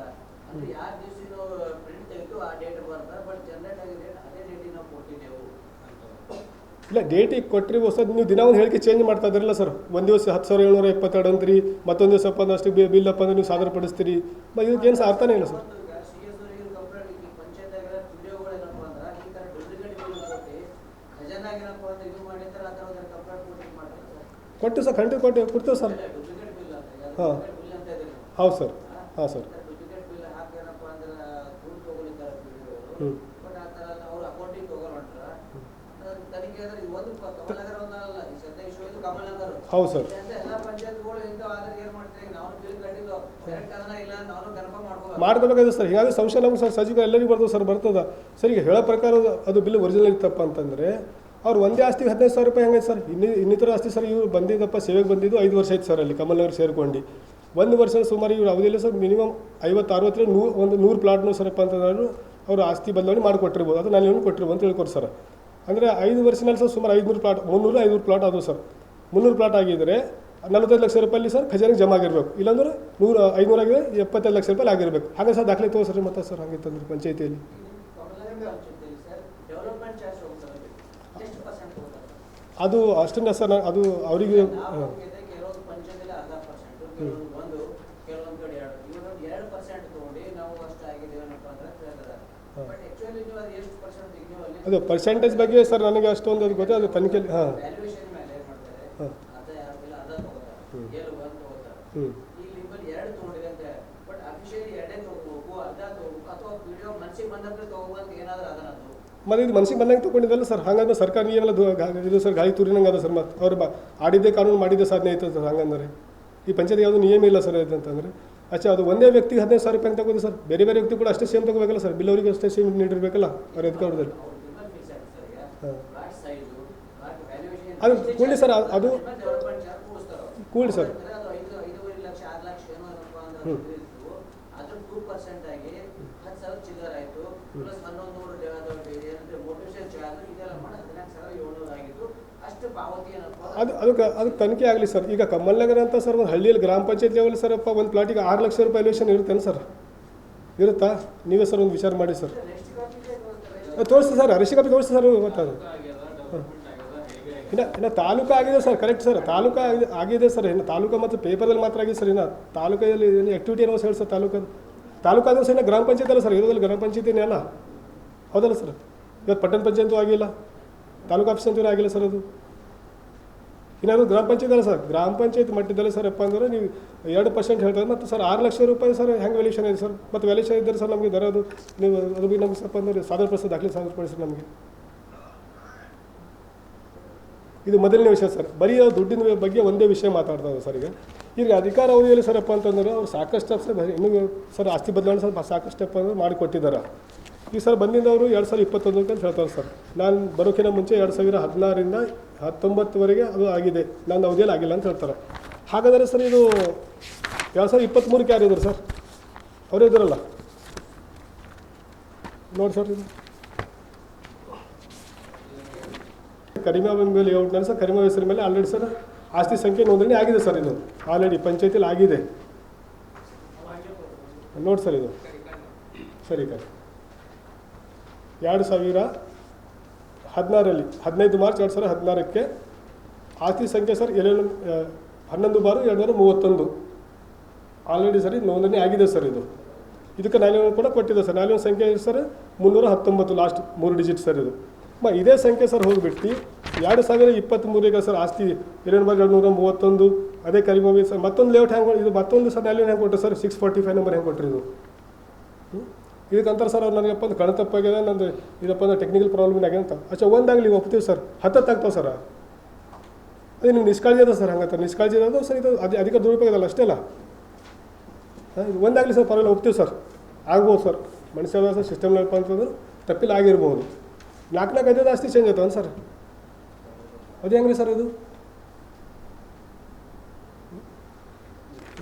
ಅಂದ್ರೆ ಯಾವ ದಿವಸ ನಾವು ಪ್ರಿಂಟ್ ತೆಗೆದು ಆ ಡೇಟ್ ಬರ್ತಾರೆ ಬಟ್ ಜನರೇಟ್ ಆಗಿ ಡೇಟ್ ಅದೇ ಡೇಟಿಗೆ ನಾವು ಕೊಟ್ಟಿದ್ದೆವು
ಇಲ್ಲ ಡೇಟಿಗೆ ಕೊಟ್ಟರೆ ಹೊಸದು ನೀವು ದಿನ ಒಂದು ಹೇಳಿಕೆ ಚೇಂಜ್ ಮಾಡ್ತಾ ಇದ್ರಲ್ಲ ಸರ್ ಒಂದು ದಿವಸ ಹತ್ತು ಸಾವಿರ ಏಳ್ನೂರ ಎಪ್ಪತ್ತೆರಡು ಅಂತೀರಿ ಮತ್ತೊಂದು ದಿವಸ ಅಪ್ಪ ಅಷ್ಟು ಬಿಲ್ ಅಪ್ಪ ಅಂದ್ರೆ ನೀವು ಸಾದರ ಪಡಿಸ್ತೀರಿ. ಮತ್ತು ಇದಕ್ಕೇನು ಸಹ ಅರ್ಥನೇ ಇಲ್ಲ ಸರ್
ಕೊಟ್ಟು ಸರ್
ಖಂಡಿತ ಕೊಟ್ಟು ಕೊಡ್ತೀವಿ ಸರ್ ಹಾ. ಹೌದು ಸರ್ ಹಾಂ ಸರ್ ಹ್ಞೂ
ಬಟ್ ಆ ಥರ ಅವ್ರು ಅಕೌಂಟಿಗೆ ತಗೊಳ್ತಾರ ತನಿಖೆ ಅಂದ್ರೆ ಇದು ಒಂದು ಪ- ಕಮಲನಗರ ಒಂದಲ್ಲ ಈ ಸದ್ಯ ಇಶ್ಯೂ ಇದು ಕಮಲನಗರ
ಹೌದು ಸರ್
ಇಲ್ಲಾಂದ್ರೆ ಎಲ್ಲ ಪಂಚಾಯತ್ಗಳು ಇಂಥವು ಆದ್ರೆ ಏನ್ ಮಾಡ್ತೀವಿ ನಾವು ಬಿಲ್ ಕಟ್ಟಿದ್ದು ಕರೆಕ್ಟ್ ಅದನ್ನ ಇಲ್ಲ ನಾವು ಕನ್ಫರ್ಮ್ ಸರ್.
ಮಾಡ್ಕೋಬೇಕಾದ್ರೆ ಸರ್. ಹೀಗಾಗಿ ಸಂಶಯ ನಮ್ಗೆ ಸರ್. ಸಜಿಕ ಎಲ್ಲರಿಗೂ ಬರ್ತದೆ ಸರ್ ಬರ್ತದ. ಸರ್ ಈಗ ಹೇಳೋ ಪ್ರಕಾರ ಅದು- ಬಿಲ್ ಒರಿಜಿನಲ್ ಇತ್ತಪ್ಪ ಅಂತಂದರೆ ಅವ್ರು ಒಂದೇ ಆಸ್ತಿಗೆ ಹದಿನೈದು ಸಾವಿರ ರೂಪಾಯಿ ಹೆಂಗೈತೆ ಸರ್? ಇನ್ನಿ ಇನ್ನಿತರ ಆಸ್ತಿ ಸರ್ ಇವ್ರು ಬಂದಿದ್ದಪ್ಪ ಸೇವೆಗೆ ಬಂದಿದ್ದು ಐದು ವರ್ಷ ಆಯ್ತು ಸರ್ ಅಲ್ಲಿ ಕಮಲ್ನಗರ್ ಸೇರ್ಕೊಂಡು. ಒಂದು ವರ್ಷ ಸುಮಾರು ಇವ್ರು ಅವಧಿಯಲ್ಲಿ ಸರ್ ಮಿನಿಮಮ್ ಐವತ್ತು ಅರವತ್ತರಿಂದ ನೂರು ಒಂದು ನೂರು ಪ್ಲಾಟ್ನು ಸರಪ್ಪ ಅಂತಂದ್ರೆ ಅವರು ಆಸ್ತಿ ಬದಲಾವಣೆ ಮಾಡಿಕೊಟ್ಟಿರ್ಬೋದು. ಅದು ನಾನು ಏನು ಕೊಟ್ಟಿರ್ಬೋದು ಅಂತ ಹೇಳ್ಕೊಡ್ರಿ ಸರ್. ಅಂದರೆ ಐದು ವರ್ಷನಲ್ಲಿ ಸರ್ ಸುಮಾರು ಐದುನೂರು ಪ್ಲಾಟ್ ಮುನ್ನೂರು ಐದುನೂರು ಪ್ಲಾಟ್ ಅದು ಸರ್. ಮುನ್ನೂರು ಪ್ಲಾಟ್ ಆಗಿದ್ದರೆ ನಲವತ್ತೈದು ಲಕ್ಷ ರೂಪಾಯಿ ಸರ್ ಖಜಾನೆಗೆ ಜಮಾ ಆಗಿರಬೇಕು. ಇಲ್ಲಾಂದ್ರೆ ನೂರು ಆಗಿದೆ ಎಪ್ಪತ್ತೈದು ಲಕ್ಷ ರೂಪಾಯಿ ಆಗಿರಬೇಕು. ಹಾಗೆ ಸರ್ ದಾಖಲೆ ತೋರಿಸ್ರಿ ಮತ್ತೆ ಸರ್ ಹಾಗೆ ಪಂಚಾಯತಿಯಲ್ಲಿ
ಕಮಲನಗರ ಪಂಚಾಯತಿಯಲ್ಲಿ.
ಅದು ಅಷ್ಟನ್ನ ಸರ್ ಅದು ಅವರಿಗೆ
ಅದು
ಪರ್ಸೆಂಟೇಜ್ ಬಗ್ಗೆ ಸರ್ ನನಗೆ ಅಷ್ಟೊಂದು ಅದು ಗೊತ್ತೇ ಅದು ತನಿಖೆಯಲ್ಲಿ ಹಾಂ. ಮತ್ತು ಇದು ಮನ್ಸಿಗೆ ಬಂದಂಗೆ ತೊಗೊಂಡಿದ್ದಲ್ಲ ಸರ್? ಹಂಗಂದ್ರೆ ಸರ್ಕಾರ ನೀವೆಲ್ಲ ಇದು ಸರ್ ಗಾಳಿ ತೂರಿನಂಗೆ ಅದ ಸರ್ ಮತ್ತು ಅವ್ರು ಬ ಆಡಿದ್ದೇ ಕಾನೂನು ಮಾಡಿದ್ದೆ ಸಾಧನೆ ಆಯ್ತು ಸರ್ ಹಂಗಂದ್ರೆ? ಈ ಪಂಚಾಯತ್ ಯಾವುದು ನಿಯಮ ಇಲ್ಲ ಸರ್ ಅಂತಂದರೆ ಅಚ್ಚಾ ಅದು ಒಂದೇ ವ್ಯಕ್ತಿಗೆ ಹದಿನೈದು ಸಾವಿರ ರೂಪಾಯಿ ತಗೋದು ಸರ್. ಬೇರೆ ಬೇರೆ ವ್ಯಕ್ತಿ ಕೂಡ ಅಷ್ಟೇ ಸೇಮ್ ತಗೋಬೇಕಲ್ಲ ಸರ್? ಬಿಲ್ ಅವರಿಗೆ ಅಷ್ಟೇ ಸೇಮ್ ನೀಡಿರ್ಬೇಕಲ್ಲ ಅವ್ರ
ಸರ್.
ಹಾಂ. ಲಕ್ಷ ಕೂಡಿ ಸರ್, ಅದು ಕೂಡಿ ಸರ್. ಹ್ಞೂ
ಅದು
ಅದು ಅದಕ್ಕೆ ಅದು ತನಿಖೆ ಆಗಲಿ ಸರ್. ಈಗ ಕಮಲ್ನಗರ ಅಂತ ಸರ್, ಒಂದು ಹಳ್ಳಿಯಲ್ಲಿ ಗ್ರಾಮ ಪಂಚಾಯತ್ ಲೆವೆಲ್ ಸರ್ಪ್ಪ ಒಂದು ಪ್ಲಾಟಿಗೆ ಆರು ಲಕ್ಷ ರೂಪಾಯಿ ಎಲ್ಯೂಷನ್ ಇರುತ್ತೇನು ಸರ್. ಇರುತ್ತಾ? ನೀವೇ ಸರ್ ಒಂದು ವಿಚಾರ ಮಾಡಿ ಸರ್. ಅದು ತೋರಿಸಿ ಸರ್ ಅರಿಶಿ ಕಾಪಿ ತೋರಿಸಿ ಸರ್ ಗೊತ್ತದು ಇನ್ನು ಇನ್ನು ತಾಲೂಕು ಆಗಿದೆ ಸರ್ ಕರೆಕ್ಟ್ ಸರ್. ತಾಲೂಕು ಆಗಿದೆ ಆಗಿದೆ ಸರ್. ಇನ್ನು ತಾಲೂಕು ಮತ್ತು ಪೇಪರಲ್ಲಿ ಮಾತ್ರ ಆಗಿದೆ ಸರ್. ಇನ್ನು ತಾಲೂಕಲ್ಲಿ ಏನು ಆ್ಯಕ್ಟಿವಿಟಿ ಏನೋ ಹೇಳಿ ಸರ್ ತಾಲೂಕದು ತಾಲೂಕು ಆದರೆ ಸರ್ ಇನ್ನು ಗ್ರಾಮ ಪಂಚಾಯತ್ ಅಲ್ಲ ಸರ್. ಇರೋದ್ರಲ್ಲಿ ಗ್ರಾಮ ಪಂಚಾಯತಿನೇ ಅಲ್ಲ? ಹೌದಲ್ಲ ಸರ್. ಇವತ್ತು ಪಟ್ಟಣ ಪಂಚಾಯತು ಆಗಿಲ್ಲ. ತಾಲೂಕು ಆಫೀಸ್ ಅಂತೂ ಆಗಿಲ್ಲ ಸರ್ ಅದು. ಇನ್ನಾದ್ರು ಗ್ರಾಮ ಪಂಚಾಯತ್ ಅಲ್ಲ ಸರ್. ಗ್ರಾಮ ಪಂಚಾಯತ್ ಮಟ್ಟದಲ್ಲಿ ಸರ್ ಅಪ್ಪ ಅಂದ್ರೆ ನೀವು ಎರಡು ಪರ್ಸೆಂಟ್ ಹೇಳ್ತಾರೆ. ಮತ್ತು ಸರ್ ಆರು ಲಕ್ಷ ರೂಪಾಯಿ ಸರ್ ಹೆಂಗೆ ವ್ಯಾಲ್ಯೂಷನ್ ಇದೆ ಸರ್? ಮತ್ತು ವ್ಯಾಲ್ಯೂಷನ್ ಇದ್ದರೆ ಸರ್ ನಮಗೆ ದರ ಅದು, ನೀವು ಅದು ನಮಗೆ ಸ್ವಲ್ಪ ಅಂದರೆ ಸಾಧನ ಪಡಿಸೋದು ದಾಖಲೆ ಸಾದರ ಪಡಿಸಿ ನಮಗೆ. ಇದು ಮೊದಲನೇ ವಿಷಯ ಸರ್. ಬರೀ ದುಡ್ಡಿನ ಬಗ್ಗೆ ಒಂದೇ ವಿಷಯ ಮಾತಾಡ್ತಾರೆ ಸರ್ ಈಗ. ಈಗ ಅಧಿಕಾರ ಅವಧಿಯಲ್ಲಿ ಸರಪ್ಪ ಅಂತಂದ್ರೆ ಅವ್ರು ಸಾಕಷ್ಟು ಸರ್ ಇನ್ನೂ ಸರ್ ಆಸ್ತಿ ಬದಲಾವಣೆ ಸರ್ ಸಾಕಷ್ಟು ಸ್ಟೆಪ್ ಅಂದ್ರೆ ಮಾಡಿಕೊಟ್ಟಿದ್ದಾರೆ ಈ ಸರ್ ಬಂದಿದ್ದವರು ಎರಡು ಸಾವಿರ ಇಪ್ಪತ್ತೊಂದಕ್ಕೆ ಅಂತ ಹೇಳ್ತಾರೆ ಸರ್. ನಾನು ಬರೋಕ್ಕಿಂತ ಮುಂಚೆ ಎರಡು ಸಾವಿರ ಹದಿನಾರರಿಂದ ಹತ್ತೊಂಬತ್ತುವರೆಗೆ ಅದು ಆಗಿದೆ. ನನ್ನ ಅವಧಿಯಲ್ಲಿ ಆಗಿಲ್ಲ ಅಂತ ಹೇಳ್ತಾರೆ. ಹಾಗಾದರೆ ಸರ್ ಇದು ಎರಡು ಸಾವಿರದ ಇಪ್ಪತ್ತ್ಮೂರಕ್ಕೆ ಯಾರಿದ್ರು ಸರ್? ಅವರೇ ಇದ್ರಲ್ಲ ನೋಡಿ ಸರ್ ಇದು. ಮೇಲೆ ಲೇಔಟ್ನಲ್ಲಿ ಸರ್, ಕಡಿಮೆ ಹೆಸರ ಮೇಲೆ ಆಲ್ರೆಡಿ ಸರ್, ಆಸ್ತಿ ಸಂಖ್ಯೆ ನೋಂದಣಿ ಆಗಿದೆ ಸರ್ ಇದು. ಆಲ್ರೆಡಿ ಪಂಚಾಯತಿಲಿ ಆಗಿದೆ. ನೋಡಿ ಸರ್ ಇದು. ಸರಿ ಕರೆ ಎರಡು ಸಾವಿರ ಹದಿನಾರರಲ್ಲಿ, ಹದಿನೈದು ಮಾರ್ಚ್ ಎರಡು ಸಾವಿರ ಹದಿನಾರಕ್ಕೆ ಆಸ್ತಿ ಸಂಖ್ಯೆ ಸರ್ ಎರಡು ಹನ್ನೊಂದು ಬಾರು ಎರಡು ನೂರ ಮೂವತ್ತೊಂದು. ಆಲ್ರೆಡಿ ಸರ್ ಇದು ನೋಂದಣಿ ಆಗಿದೆ ಸರ್ ಇದು. ಇದಕ್ಕೆ ನ್ಯಾಯಾಲಯ ಕೂಡ ಕೊಟ್ಟಿದೆ ಸರ್. ನ್ಯಾಯಾಲಯ ಸಂಖ್ಯೆ ಸರ್, ಮುನ್ನೂರ ಹತ್ತೊಂಬತ್ತು ಲಾಸ್ಟ್ ಮೂರು ಡಿಜಿಟ್ ಸರ್ ಇದು. ಮ ಇದೇ ಸಂಖ್ಯೆ ಸರ್ ಹೋಗಿಬಿಟ್ಟು ಎರಡು ಸಾವಿರ ಇಪ್ಪತ್ತ್ಮೂರಿಗೆ ಸರ್ ಆಸ್ತಿ ಎರಡು ನೂರ ಮೂವತ್ತೊಂದು, ಅದೇ ಕರಿಮೋವಿ ಸರ್, ಮತ್ತೊಂದು ಲೇಔಟ್ ಹೆಂಗೆ ಇದು ಮತ್ತೊಂದು ಸರ್ ಅಲ್ಲಿ ಹೆಂಗೆ ಕೊಟ್ಟರು sir? Six forty five number ಹೆಂಗೆ ಕೊಟ್ಟರು ಇದು? ಇದಕ್ಕಂತಾರೆ ಸರ್ ಅವ್ರು ನನಗಪ್ಪ ಅಂದ್ರೆ ಕಣ ತಪ್ಪಾಗಿದೆ, ನಂದು ಇದಪ್ಪ ಅಂದ್ರೆ ಟೆಕ್ನಿಕಲ್ ಪ್ರಾಬ್ಲಮ್ ಆಗಿದೆ ಅಂತ. ಅಚ್ಚಾ, ಒಂದಾಗಲಿ ಒಪ್ತೀವಿ ಸರ್. ಹತ್ತತ್ತು ಆಗ್ತಾವೆ ಸರ್. ಅದೇ ನೀವು ನಿಷ್ಕಾಳಜಿ ಅದ ಸರ್ ಹಂಗಂತ. ನಿಷ್ಕಾಳಜಿ ಇರೋದು ಸರ್ ಇದು ಅದೇ, ಅಧಿಕ ದುರುಪಯೋಗ ಅದಲ್ಲ ಅಷ್ಟೇ ಅಲ್ಲ? ಇದು ಒಂದಾಗಲಿ ಸರ್ ಪರವಾಗಿಲ್ಲ, ಒಪ್ತೀವಿ ಸರ್. ಆಗ್ಬೋದು ಸರ್. ಮನುಷ್ಯ ಸರ್ ಸಿಸ್ಟಮ್ ಅಂತಂದ್ರೆ ತಪ್ಪಿಲ್ಲ, ಆಗಿರ್ಬೋದು. ನಾಲ್ಕು ನಾಲ್ಕು ಐದು ಜಾಸ್ತಿ ಚೇಂಜ್ ಆಯ್ತವನ್ ಸರ್ ಅದು ಹೆಂಗ್ರಿ ಸರ್ ಇದು?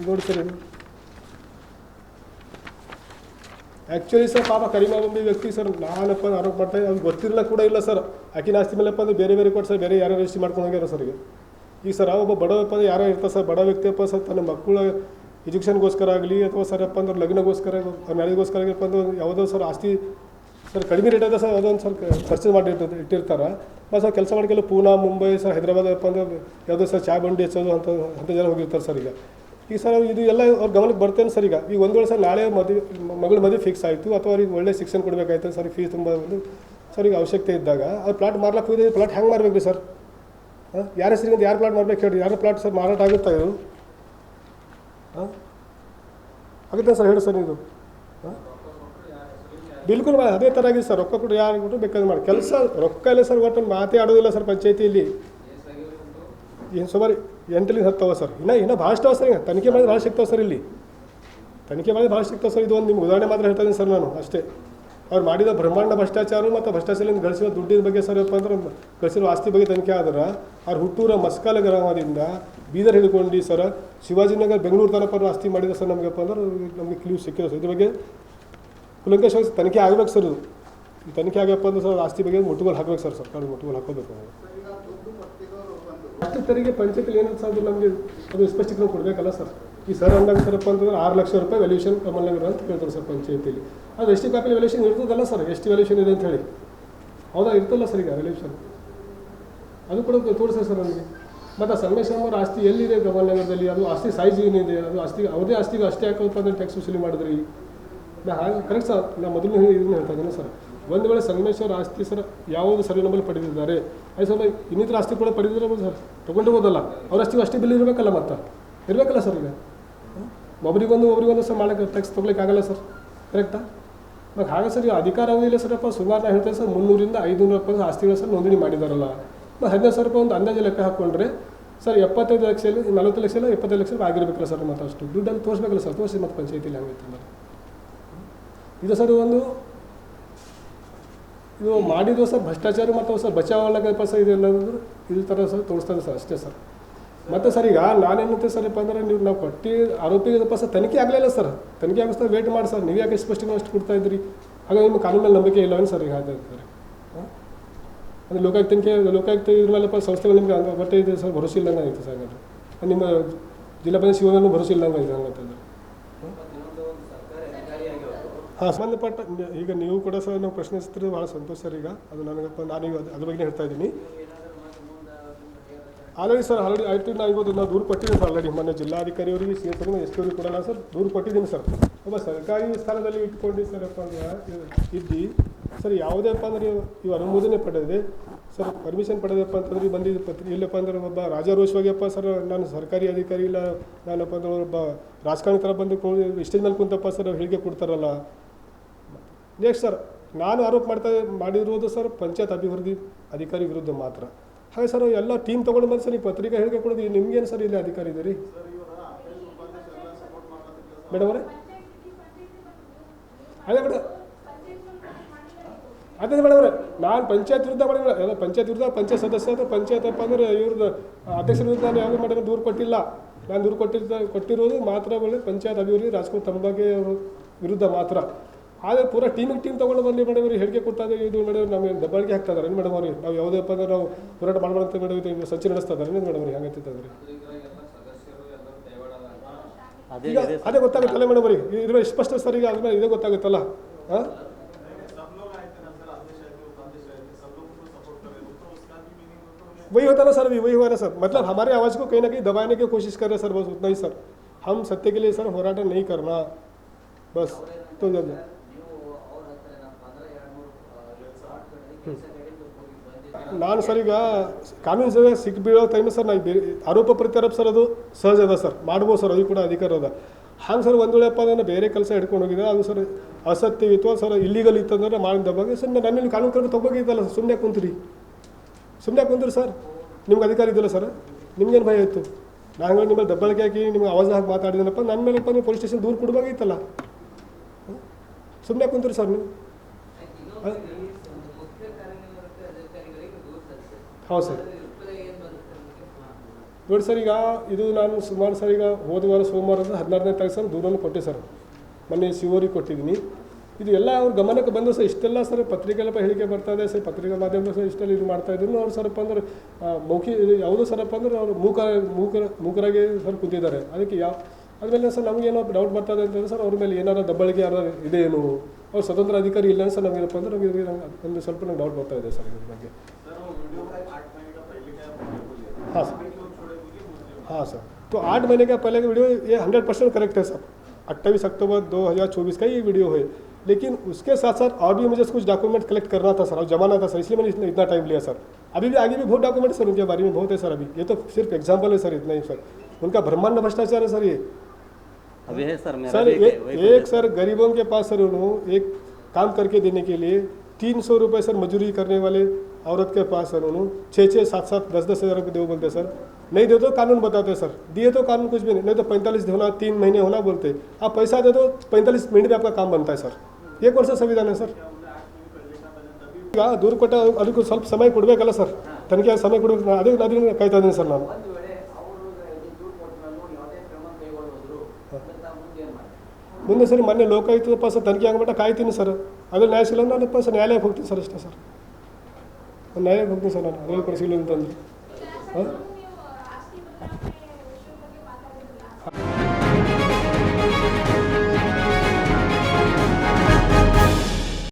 ನೋಡಿ ಸರ್ ಇದು. ಆ್ಯಕ್ಚುಲಿ ಸರ್ ಪಾಪ ಕಡಿಮೆ ಬಂದು ವ್ಯಕ್ತಿ ಸರ್ ನಾನಪ್ಪ ಆರೋಪ ಮಾಡ್ತಾ ಇದ್ದೆ. ಅವ್ರಿಗೆ ಗೊತ್ತಿರಲ್ಲ ಕೂಡ ಇಲ್ಲ ಸರ್ ಆಕಿನ ಆಸ್ತಿ ಮೇಲೆಪ್ಪ ಅಂದ್ರೆ ಬೇರೆ ಬೇರೆ ಕೊಟ್ಟು ಸರ್ ಬೇರೆ ಯಾರೋ ರಿಜಿಸ್ಟ್ರಿ ಮಾಡ್ಕೊಂಡು ಹೋಗ್ಯಾರ ಸರ್ ಈಗ. ಈಗ ಸರ್ ಒಬ್ಬ ಬಡವಪ್ಪ ಅಂದ್ರೆ ಯಾರೋ ಇರ್ತಾರೆ ಸರ್ ಬಡ ವ್ಯಕ್ತಿಯಪ್ಪ ಸರ್ ತನ್ನ ಮಕ್ಕಳ ಎಜುಕೇಷನ್ಗೋಸ್ಕರ ಆಗಲಿ, ಅಥವಾ ಸರಪ್ಪ ಅಂದ್ರೆ ಲಗ್ನಗೋಸ್ಕರ ಮ್ಯಾರೇಜ್ಗೋಸ್ಕರ ಆಗಿರಪ್ಪ ಅಂದ್ರೆ ಯಾವುದೋ ಸರ್ ಆಸ್ತಿ ಸರ್, ಕಡಿಮೆ ರೇಟ್ ಅದ ಸರ್ ಅದೊಂದು ಸರ್ ಖರ್ಚು ಮಾಡಿ ಇಟ್ಟಿರ್ತಾರೆ. ಮತ್ತು ಸರ್, ಕೆಲಸ ಮಾಡ್ಕೆಲ್ಲ ಪೂನಾ, ಮುಂಬೈ ಸರ್, ಹೈದರಾಬಾದ್ ಅಪ್ಪ ಅಂದ್ರೆ ಯಾವುದೋ ಸರ್, ಚಾ ಬಂಡಿ ಹೆಚ್ಚೋದು ಅಂತ ಅಂಥ ಜನ ಹೋಗಿರ್ತಾರೆ ಸರ್ ಈಗ. ಈಗ ಸರ್, ಇದು ಎಲ್ಲ ಅವ್ರ ಗಮನಕ್ಕೆ ಬರ್ತೇನೆ ಸರ್ ಈಗ. ಈಗ ಒಂದು ವೇಳೆ ಸರ್, ನಾಳೆ ಮದುವೆ, ಮಗಳ ಮದುವೆ ಫಿಕ್ಸ್ ಆಯಿತು, ಅಥವಾ ಅವ್ರಿಗೆ ಒಳ್ಳೆ ಶಿಕ್ಷಣ ಕೊಡಬೇಕಾಯ್ತು ಸರ್ ಫೀಸ್ ತುಂಬ ಒಂದು ಸರ್, ಈಗ ಅವಶ್ಯಕತೆ ಇದ್ದಾಗ, ಅದು ಪ್ಲಾಟ್ ಮಾರ್ಲಕ್ಕೆ ಹೋಗಿದೆ ಪ್ಲಾಟ್ ಹೆಂಗೆ ಮಾರಬೇಕು ರೀ ಸರ್? ಹಾಂ? ಯಾರ ಹೆಸರಿಂದ ಯಾರು ಪ್ಲಾಟ್ ಮಾಡ್ಬೇಕು ಹೇಳಿ ಯಾರು ಪ್ಲಾಟ್ ಸರ್, ಮಾರಾಟ ಆಗುತ್ತಾ ಇವರು ಹಾಂ? ಆಗುತ್ತೆ ಸರ್, ಹೇಳಿ ಸರ್ ಇದು. ಹಾಂ ಬಿಲ್ಕುಲ್ ಅದೇ ಥರ ಆಗಿದೆ ಸರ್ ರೊಕ್ಕ ಕೊಟ್ಟು ಯಾರು ಕೊಟ್ಟು ಬೇಕಾದ್ರೆ ಮಾಡಿ. ಕೆಲಸ ರೊಕ್ಕ ಇಲ್ಲ ಸರ್, ಒಟ್ಟು ಮಾತೇ ಆಡೋದಿಲ್ಲ ಸರ್ ಪಂಚಾಯತಿಯಲ್ಲಿ. ಏನು ಸುಮಾರು ಎಂಟರಿಂದ ಹತ್ತವ ಸರ್. ಇನ್ನೂ ಇನ್ನೂ ಭಾಳ ಅವ ಸರ್ ಈಗ. ತನಿಖೆ ಮಾಡಿದ್ರೆ ಭಾಳ ಸಿಗ್ತಾವೆ ಸರ್ ಇಲ್ಲಿ. ತನಿಖೆ ಮಾಡಿದ್ರೆ ಭಾಳ ಸಿಗ್ತಾವೆ ಸರ್. ಇದು ಒಂದು ನಿಮ್ಗೆ ಉದಾಹರಣೆ ಮಾತ್ರ ಹೇಳ್ತಾ ಇದ್ದೀನಿ ಸರ್ ನಾನು ಅಷ್ಟೇ. ಅವ್ರು ಮಾಡಿದ ಬ್ರಹ್ಮಾಂಡ ಭ್ರಷ್ಟಾಚಾರ ಮತ್ತು ಭ್ರಷ್ಟಾಚಾರದಿಂದ ಗಳಿಸಿರೋ ದುಡ್ಡಿನ ಬಗ್ಗೆ ಸರ್ ಅಂದ್ರೆ ಗಳಿಸಿರೋ ಆಸ್ತಿ ಬಗ್ಗೆ ತನಿಖೆ ಆದ್ರೆ, ಅವ್ರು ಹುಟ್ಟೂರ ಮಸ್ಕಾಲ ಗ್ರಾಮದಿಂದ ಬೀದರ್ ಹಿಡ್ಕೊಂಡು ಸರ್ ಶಿವಾಜಿನಗರ ಬೆಂಗಳೂರು ತನಕ ಆಸ್ತಿ ಮಾಡಿದ ಸರ್ ನಮಗಪ್ಪ ಅಂದ್ರೆ ನಮಗೆ ಕ್ಲೂ ಸಿಕ್ಕಿದೆ ಸರ್. ಇದ್ರ ಬಗ್ಗೆ ಕುಲಂಕಷವಾಗಿ ತನಿಖೆ ಆಗ್ಬೇಕು ಸರ್ ಇದು. ತನಿಖೆ ಆಗ್ಯಪ್ಪ ಅಂದ್ರೆ ಸರ್ ಆಸ್ತಿ ಬಗ್ಗೆ ಮುಟ್ಟುಗೋಲು ಹಾಕ್ಬೇಕು ಸರ್ ಸರ್ಕಾರ ಮುಟ್ಟುಗೋಲು ಹಾಕೋಬೇಕು ಅಷ್ಟು ತೆರಿಗೆ ಪಂಚಾಯತಿಲಿ ಏನಂತ ಸರ್ ನಮಗೆ. ಅದು ಸ್ಪಷ್ಟೀಕರಣ ಕೊಡಬೇಕಲ್ಲ ಸರ್. ಈ ಸರ್ ಅಂದಾಗ ಸರಪ್ಪ ಅಂತಂದ್ರೆ ಆರು ಲಕ್ಷ ರೂಪಾಯಿ ವ್ಯಾಲ್ಯೂಷನ್ ಕಮಲ್ನಗರ ಅಂತ ಕೇಳ್ತಾರೆ ಸರ್ ಪಂಚಾಯತಿಯಲ್ಲಿ ಅದು ಎಷ್ಟು ಕಾಪಿ ವ್ಯಾಲ್ಯೂಷನ್ ಇರ್ತದಲ್ಲ ಸರ್ ಎಷ್ಟು ವ್ಯಾಲ್ಯೂಷನ್ ಇದೆ ಅಂತ ಹೇಳಿ. ಹೌದಾ ಇರ್ತಲ್ಲ ಸರ್ ಈಗ ವ್ಯಾಲ್ಯೂಷನ್ ಅದು ಕೂಡ ತೋರಿಸಿ ಸರ್ ನಮಗೆ. ಮತ್ತು ಸಂಗಮೇಶ್ ಆಸ್ತಿ ಎಲ್ಲಿದೆ ಕಮಲ್ನಗರದಲ್ಲಿ ಅದು ಆಸ್ತಿ ಸೈಜ್ ಏನಿದೆ? ಅದು ಆಸ್ತಿ ಅವ್ರದೇ ಆಸ್ತಿಗೆ ಅಷ್ಟೇ ಹಾಕೋಪ್ಪ ಅಂದರೆ ಟ್ಯಾಕ್ಸ್ ವಸೂಲಿ ಮಾಡಿದ್ರಿ. ಹಾಗೆ ಕರೆಕ್ಟ್ ಸರ್, ನಾ ಮೊದಲು ಇದನ್ನು ಹೇಳ್ತಾ ಇದ್ದೀನಿ ಸರ್. ಒಂದು ವೇಳೆ ಸಂಗಮೇಶ್ವರ ಆಸ್ತಿ ಸರ್, ಯಾವುದು ಸರ್ವೆ ನಂಬರ್ ಪಡೆದಿದ್ದಾರೆ. ಅದು ಸ್ವಲ್ಪ ಇನ್ನಿತರ ಆಸ್ತಿ ಕೂಡ ಪಡೆದಿರಬಹುದು ಸರ್? ತೊಗೊಂಡು ಹೋದಲ್ಲ ಅವ್ರ ಅಷ್ಟಿಗೆ ಅಷ್ಟೇ ಬಿಲ್ ಇರಬೇಕಲ್ಲ ಮತ್ತೆ? ಇರಬೇಕಲ್ಲ ಸರ್ ಈಗ. ಒಬ್ರಿಗೊಂದು ಒಬ್ರಿಗೊಂದು ಸರ್ ಮಾಡೋಕ್ಕೆ ಟ್ಯಾಕ್ಸ್ ತೊಗೊಳಕ್ಕೆ ಆಗಲ್ಲ ಸರ್. ಕರೆಕ್ಟಾ ಮತ್ತೆ ಹಾಗೆ ಸರ್ ಅಧಿಕಾರ ಅವಧಿಯಲ್ಲಿ ಸರಪ್ಪ. ಸುಮಾರು ನಾನು ಹೇಳ್ತೇನೆ ಸರ್, ಮುನ್ನೂರಿಂದ ಐದುನೂರು ರೂಪಾಯಿ ಆಸ್ತಿಗಳು ಸರ್ ನೋಂದಣಿ ಮಾಡಿದಾರಲ್ಲ. ಮತ್ತು ಹದಿನೈದು ಸಾವಿರ ರೂಪಾಯಿ ಒಂದು ಅಂದಾಜು ಲೆಕ್ಕ ಹಾಕ್ಕೊಂಡ್ರೆ ಸರ್ ಎಪ್ಪತ್ತೈದು ಲಕ್ಷ ನಲವತ್ತು ಲಕ್ಷ ಇಲ್ಲ, ಎಪ್ಪತ್ತೈದು ಲಕ್ಷ ಆಗಿರ್ಬೇಕಲ್ಲ ಸರ್ ಮತ್ತು ಅಷ್ಟು ದುಡ್ಡನ್ನು ತೋರಿಸ್ಬೇಕಲ್ಲ ಸರ್, ತೋರಿಸಿ ಮತ್ತು ಪಂಚಾಯತಿಲಿ ಹಂಗೈತೆ ಇದು ಸರ್ ಒಂದು ಇದು ಮಾಡಿದ್ದು ಸರ್ ಭ್ರಷ್ಟಾಚಾರ ಮತ್ತು ಸರ್ ಬಚಾವಲ್ಲಪ್ಪ ಸರ್ ಇದೆಲ್ಲ ಇದು ಥರ ಸರ್ ತೋರಿಸ್ತಾರೆ ಸರ್ ಅಷ್ಟೇ ಸರ್. ಮತ್ತು ಸರ್ ಈಗ ನಾನೇನಂತೆ ಸರ್ ಇಪ್ಪ ಅಂದರೆ ನೀವು ನಾವು ಕೊಟ್ಟು ಆರೋಪಿಗೆ ಸರ್ ತನಿಖೆ ಆಗಲಿಲ್ಲ ಸರ್. ತನಿಖೆ ಆಗಿಸ್ತಾ ವೇಟ್ ಮಾಡಿ ಸರ್. ನೀವು ಯಾಕೆ ಸ್ಪಷ್ಟವಾಗಿ ಅಷ್ಟು ಕೊಡ್ತಾ ಇದ್ರಿ ಹಾಗಾಗಿ ನಿಮ್ಮ ಕಾನೂನು ಮೇಲೆ ನಂಬಿಕೆ ಇಲ್ಲ ಸರ್ ಈಗ ಇದ್ದಾರೆ ಅಂದರೆ ಲೋಕಾಯುಕ್ತ ತನಿಖೆ ಲೋಕಾಯುಕ್ತ ಇದ್ರ ಸಂಸ್ಥೆಗಳು ನಿಮಗೆ ಹಂಗೆ ಬಟ್ಟೆ ಇದೆ ಸರ್ ಭರೋಸೆ ಇಲ್ಲಂಗೆ ಆಯಿತು ಸರ್ ಹಂಗಂದ್ರೆ. ನಿಮ್ಮ ಜಿಲ್ಲಾ ಪಂಚಾಯತ್ ಮೇಲೂ ಭರೋಸೆ ಇಲ್ಲಂಗೆ ಆಯಿತು ಹಂಗಂತಂದ್ರೆ
ಮತ್ತೆ ಇನ್ನೊಂದು ಒಂದು ಸರ್ಕಾರಿ ಅಧಿಕಾರಿಯಾಗಿ ಅವರು
ಹಾಂ ಸಂಬಂಧಪಟ್ಟ ಈಗ ನೀವು ಕೂಡ ಸರ್ ನಾವು ಪ್ರಶ್ನಿಸ್ತಿರೋದು ಭಾಳ ಸಂತೋಷ ಸರ್ ಈಗ. ಅದು ನನಗಪ್ಪ ನಾನೀಗ ಅದು, ಅದ್ರ ಬಗ್ಗೆ ಹೇಳ್ತಾ ಇದ್ದೀನಿ. ಆಲ್ರೆಡಿ ಸರ್, ಆಲ್ರೆಡಿ ಆಯ್ತು ನಾವು ಇವತ್ತು ನಾವು ದೂರು ಕೊಟ್ಟಿದ್ದೀನಿ ಸರ್ ಆಲ್ರೆಡಿ. ಮೊನ್ನೆ ಜಿಲ್ಲಾಧಿಕಾರಿ ಅವರಿಗೆ ಸಿ ಎಸ್ ಎಸ್ ಪಿ ಕೂಡ ಸರ್ ದೂರು ಕೊಟ್ಟಿದ್ದೀನಿ ಸರ್. ಒಬ್ಬ ಸರ್ಕಾರಿ ಸ್ಥಾನದಲ್ಲಿ ಇಟ್ಕೊಂಡು ಸರ್ ಅಂದ್ರೆ ಇದ್ದು, ಸರ್ ಯಾವುದೇಪ್ಪ ಅಂದ್ರೆ ಇವು- ಅನುಮೋದನೆ ಪಡೆದಿದೆ. ಸರ್ ಪರ್ಮಿಷನ್ ಪಡೆದಪ್ಪ ಅಂತಂದ್ರೆ ಬಂದಿದ್ದು ಪತ್ರಿ, ಇಲ್ಲಪ್ಪ ಅಂದ್ರೆ ಒಬ್ಬ ರಾಜಾರೋಷವಾಗಿಯಪ್ಪ ಸರ್, ನಾನು ಸರ್ಕಾರಿ ಅಧಿಕಾರಿ ಇಲ್ಲ, ನಾನಪ್ಪ ಅಂದ್ರೆ ಒಬ್ಬ ರಾಜಕಾರಣಿ ಥರ ಬಂದು ಸ್ಟೇಜ್ ಮೇಲೆ ಕುಂತಪ್ಪ ಸರ್ ಹೇಳಿಕೆ ಕೊಡ್ತಾರಲ್ಲ. ನೆಕ್ಸ್ಟ್ ಸರ್ ನಾನು ಆರೋಪ ಮಾಡ್ತಾ ಮಾಡಿರೋದು ಸರ್ ಪಂಚಾಯತ್ ಅಭಿವೃದ್ಧಿ ಅಧಿಕಾರಿ ವಿರುದ್ಧ ಮಾತ್ರ. ಹಾಗೆ ಸರ್ ಎಲ್ಲ ಟೀಮ್ ತೊಗೊಂಡು ಬಂದು ಸರ್ ಈ ಪತ್ರಿಕೆ ಹೇಳಿಕೆ ಕೊಡೋದು ನಿಮ್ಗೇನು ಸರ್ ಇಲ್ಲಿ ಅಧಿಕಾರಿ ಇದೆ ರೀ ಮೇಡಮ್ ಅವರೇ? ಅದೇ ಮೇಡಮ್ ಅದೇ ಮೇಡಮ್ ಅವರೇ, ನಾನು ಪಂಚಾಯತ್ ವಿರುದ್ಧ ಮಾಡಿ ಎಲ್ಲ ಪಂಚಾಯತ್ ವಿರುದ್ಧ, ಪಂಚಾಯತ್ ಸದಸ್ಯ ಪಂಚಾಯತ್ ಅಪ್ಪ ಅಂದ್ರೆ ಇವ್ರದ್ದು ಅಧ್ಯಕ್ಷರ ವಿರುದ್ಧ ನಾನು ಯಾವುದೇ ಮಾಡಿದ್ರೆ ದೂರು ಕೊಟ್ಟಿಲ್ಲ. ನಾನು ದೂರು ಕೊಟ್ಟಿದ್ದ ಕೊಟ್ಟಿರೋದು ಮಾತ್ರ ಒಳ್ಳೆ ಪಂಚಾಯತ್ ಅಭಿವೃದ್ಧಿ, ರಾಜ್ಕುಮಾರ್ ತಂಬಾಗೆ ಅವರು ವಿರುದ್ಧ ಮಾತ್ರ. ಆದರೆ ಪೂರ ಟೀಮಿಗೆ ಟೀಮ್ ತೊಗೊಂಡು ಬನ್ನಿ ಮೇಡಮ್ ಇವ್ರು ಹೇಳಿಕೆ ಕೊಡ್ತಾ ಇದ್ದಾರೆ ಇದು ಮೇಡಮ್ ನಮಗೆ ದಬ್ಬಾಳಿಕೆ ಹಾಕ್ತಾ ಇದ್ದಾರೆ ಏನು ಮೇಡಮ್ ಅವ್ರಿಗೆ ನಾವು ಯಾವುದಪ್ಪ ಅಂದ್ರೆ ನಾವು ಹೋರಾಟ ಮಾಡಬಾರ್ದಂತ ಮೇಡಮ್ ಇದು ಸಚಿನ್ ನಡೆಸ್ತಾ ಇದ್ದಾರೆ ಏನು ಮೇಡಮ್ ಅವ್ರಿಗೆ ಹಂಗೆ
ರೀ
ಈಗ ಅದೇ ಗೊತ್ತಾಗುತ್ತಲ್ಲ ಮೇಡಮ್ ಅವ್ರಿಗೆ ಇದ್ರ ಸ್ಪಷ್ಟ ಸರ್ ಈಗ ಆದ್ಮೇಲೆ ಇದೇ ಗೊತ್ತಾಗುತ್ತಲ್ಲ ಹಾಂ वही होता ना सर अभी वही हुआ ना सर मतलब हमारे आवाज़ को कहीं ना कहीं दबाने की कोशिश कर रहे सर बस उतना ही सर हम सत्य के लिए सर होराटा नहीं करना बस तो जब ನಾನು ಸರ್ ಈಗ ಕಾನೂನು ಸೇವೆ ಸಿಕ್ಕಿಬೀಳೋ ಬೀಳೋ ಟೈಮ್ ಸರ್ ನಾನು ಬೇರೆ ಆರೋಪ ಪ್ರತ್ಯಾರೋಪ ಸರ್ ಅದು ಸಹಜ ಅದ ಸರ್. ಮಾಡ್ಬೋದು ಸರ್ ಅದು ಕೂಡ ಅಧಿಕಾರ ಅದ. ಹಂಗೆ ಸರ್ ಒಂದು ವೇಳೆಪ್ಪ ನಾನು ಬೇರೆ ಕೆಲಸ ಹಿಡ್ಕೊಂಡು ಹೋಗಿದ್ದೆ ಅದು ಸರ್ ಅಸತ್ಯವಿತ್ತು ಸರ್ ಇಲ್ಲಿಗಲ್ ಇತ್ತಂದ್ರೆ ಮಾಡಿದ ಬಗ್ಗೆ ಸುಮ್ಮನೆ ನನ್ನಲ್ಲಿ ಕಾನೂನು ಕ್ರಮ ತಗೋಬೇಕಿತ್ತಲ್ಲ ಸುಮ್ಮನೆ ಕುಂತ್ರಿ. ಸುಮ್ಮನೆ ಕುಂತ್ರಿ ಸರ್. ನಿಮ್ಗೆ ಅಧಿಕಾರ ಇದೆಯಲ್ಲ ಸರ್? ನಿಮ್ಗೇನು ಭಯ ಇತ್ತು? ನಾನು ನಿಮ್ಮಲ್ಲಿ ದಬ್ಬಳಿಕೆ ಹಾಕಿ ನಿಮ್ಗೆ ಆವಾಜ್ ಹಾಕಿ ಮಾತಾಡಿದನಪ್ಪ ನನ್ನ ಮೇಲೆಪ್ಪ ನೀವು ಪೊಲೀಸ್ ಸ್ಟೇಷನ್ ದೂರ ಕೊಡಬೇಕಾಗಿತ್ತಲ್ಲ. ಸುಮ್ಮನೆ ಕುಂತ್ರಿ ಸರ್ ನೀವು
ಮುಖ್ಯ ಕಾರ್ಯನಿರ್ವಾಹಕ ಅಧಿಕಾರಿಗಳಿಗೆ ದೂರ ಸಲ್ಲಿಸಿ
ಹೌದು ಸರ್. ನೋಡಿ ಸರ್, ಈಗ ಇದು ನಾನು ಸುಮಾರು ಸರ್, ಈಗ ಹೋದ ವಾರ ಸೋಮವಾರದ ಹದಿನಾರನೇ ತಾರೀಕು ಸರ್, ದೂರನ್ನು ಕೊಟ್ಟೆ ಸರ್. ಮೊನ್ನೆ ಶಿವರಿಗೆ ಕೊಟ್ಟಿದ್ದೀನಿ. ಇದು ಎಲ್ಲ ಅವ್ರ ಗಮನಕ್ಕೆ ಬಂದು ಸರ್, ಇಷ್ಟೆಲ್ಲ ಸರ್ ಪತ್ರಿಕೆಲ್ಲ ಹೇಳಿಕೆ ಬರ್ತಾ ಇದೆ ಸರ್, ಪತ್ರಿಕಾ ಮಾಧ್ಯಮ ಸರ್, ಇಷ್ಟೆಲ್ಲ ಇದು ಮಾಡ್ತಾ ಇದ್ರು. ಅವ್ರು ಸರ್ ಅಂದ್ರೆ ಮೌಖಿ, ಯಾವುದೋ ಸರಪ್ಪ ಅಂದ್ರೆ ಅವರು ಮೂಕ ಮೂಕರ ಮೂಕರಾಗಿ ಸರ್ ಕೂತಿದ್ದಾರೆ. ಅದಕ್ಕೆ ಯಾವ ಆದಮೇಲೆ ಸರ್ ನಮಗೇನೋ ಡೌಟ್ ಬರ್ತದೆ ಅಂತಂದರೆ ಸರ್, ಅವ್ರ ಮೇಲೆ ಏನಾರು ದಬ್ಬಳಿಕೆ ಯಾರು ಇದೆ ಏನು ಅವ್ರು ಸ್ವತಂತ್ರ ಅಧಿಕಾರಿ ಇಲ್ಲ ಸರ್ ನಮಗೇನಪ್ಪ ಅಂದ್ರೆ ನಮಗೆ ಇದು ನಂಗೆ ಒಂದು ಸ್ವಲ್ಪ ನಂಗೆ ಡೌಟ್ ಬರ್ತಾ ಇದೆ ಸರ್ ಇದ್ರ ಬಗ್ಗೆ हाँ सर हाँ सर तो आठ महीने का पहले का वीडियो ये हंड्रेड परसेंट करेक्ट है सर अट्ठाईस अक्टूबर 2024 का ये वीडियो है लेकिन उसके साथ साथ और भी मुझे कुछ डॉक्यूमेंट कलेक्ट करना था सर और जमाना था सर इसलिए मैंने इतना इतना टाइम लिया सर अभी भी आगे भी बहुत डॉक्यूमेंट सर उनके बारे में बहुत है सर अभी ये तो सिर्फ एग्जाम्पल है सर इतना ही सर उनका ब्रह्मांड भ्रष्टाचार है सर ये
अभी है सर मेरा
सर
भी
एक,
वही
एक सर गरीबों के पास सर उन्होंने एक काम करके देने के लिए तीन सौ रुपये सर मजदूरी करने वाले औरत के पास सर उन्होंने छः छः सात सात दस दस हज़ार रुपये दो बोलते सर नहीं दे तो कानून बताते सर दिए तो कानून कुछ भी नहीं नहीं तो पैंतालीस होना तीन महीने होना बोलते आप पैसा दे दो पैंतालीस मिनट में आपका काम बनता है सर ये कौन सा संविधान है सर ಈಗ ದೂರು ಕೊಟ್ಟ ಅದಕ್ಕೂ ಸ್ವಲ್ಪ ಸಮಯ ಕೊಡಬೇಕಲ್ಲ ಸರ್ ತನಿಖೆ ಸಮಯ ಕೊಡಬೇಕು ಅದೇ ಅದನ್ನ ಕಾಯ್ತಾ ಇದ್ದೀನಿ ಸರ್ ನಾನು
ಮುಂದೆ
ಸರಿ ಮೊನ್ನೆ ಲೋಕ ಲೋಕಾಯುಕ್ತ ಪಾಸ ತನಿಖೆ ಆಗಬೇಟ ಕಾಯ್ತೀನಿ ಸರ್. ಅದ್ರಲ್ಲಿ ನ್ಯಾಯ ಸಿಗಲ್ಲ ನಾನು ಪಾಸ್ ನ್ಯಾಯಾಲಯಕ್ಕೆ ಹೋಗ್ತೀನಿ ಸರ್ ಅಷ್ಟೇ ಸರ್. ನಾನು ನ್ಯಾಯಕ್ಕೆ ಹೋಗ್ತೀನಿ ಸರ್ ನಾನು. ಅದ್ರಲ್ಲಿ ಕೂಡ ಸಿಗಲಿಲ್ಲ ಹಾಂ?